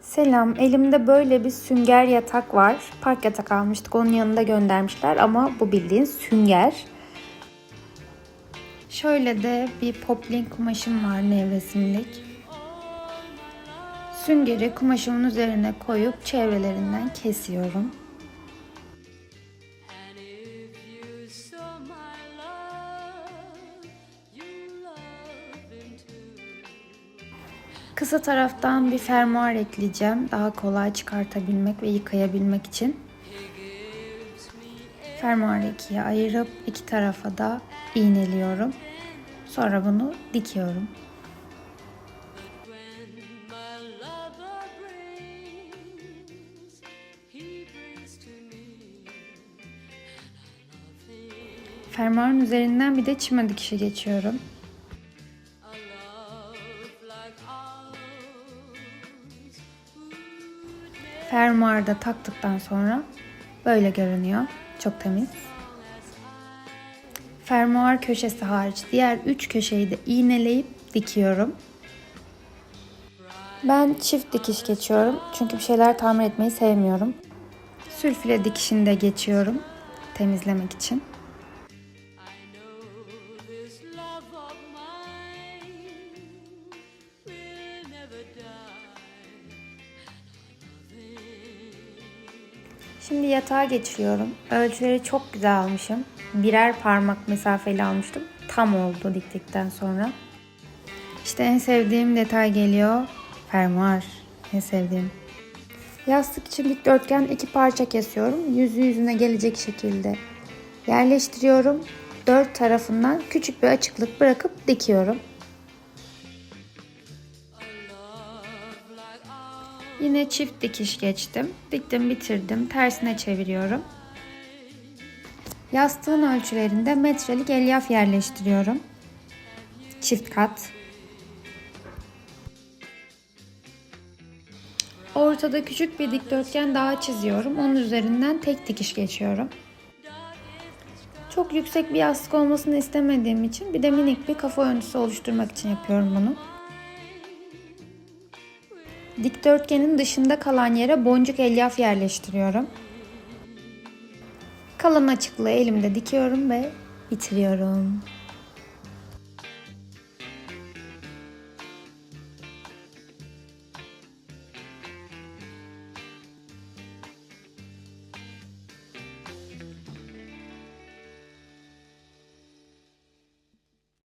Selam, elimde böyle bir sünger yatak var. Park yatak almıştık, onun yanında göndermişler ama bu bildiğin sünger. Şöyle de bir poplin kumaşım var nevresimlik. Süngeri kumaşımın üzerine koyup çevrelerinden kesiyorum. Kısa taraftan bir fermuar ekleyeceğim. Daha kolay çıkartabilmek ve yıkayabilmek için. Fermuarı ikiye ayırıp iki tarafa da iğneliyorum. Sonra bunu dikiyorum. Fermuarın üzerinden bir de çime dikişi geçiyorum. Fermuarda taktıktan sonra böyle görünüyor. Çok temiz. Fermuar köşesi hariç diğer üç köşeyi de iğneleyip dikiyorum. Ben çift dikiş geçiyorum çünkü bir şeyler tamir etmeyi sevmiyorum. Sülfile dikişini de geçiyorum temizlemek için. Şimdi yatağa geçiyorum. Ölçüleri çok güzel almışım. Birer parmak mesafeli almıştım. Tam oldu diktikten sonra. İşte en sevdiğim detay geliyor. Fermuar. En sevdiğim. Yastık için dikdörtgen iki parça kesiyorum. Yüzü yüzüne gelecek şekilde yerleştiriyorum. Dört tarafından küçük bir açıklık bırakıp dikiyorum. Yine çift dikiş geçtim. Diktim bitirdim. Tersine çeviriyorum. Yastığın ölçülerinde metrelik elyaf yerleştiriyorum. Çift kat. Ortada küçük bir dikdörtgen daha çiziyorum. Onun üzerinden tek dikiş geçiyorum. Çok yüksek bir yastık olmasını istemediğim için bir de minik bir kafa örüntüsü oluşturmak için yapıyorum bunu. Dikdörtgenin dışında kalan yere boncuk elyaf yerleştiriyorum. Kalan açıklığı elimde dikiyorum ve bitiriyorum.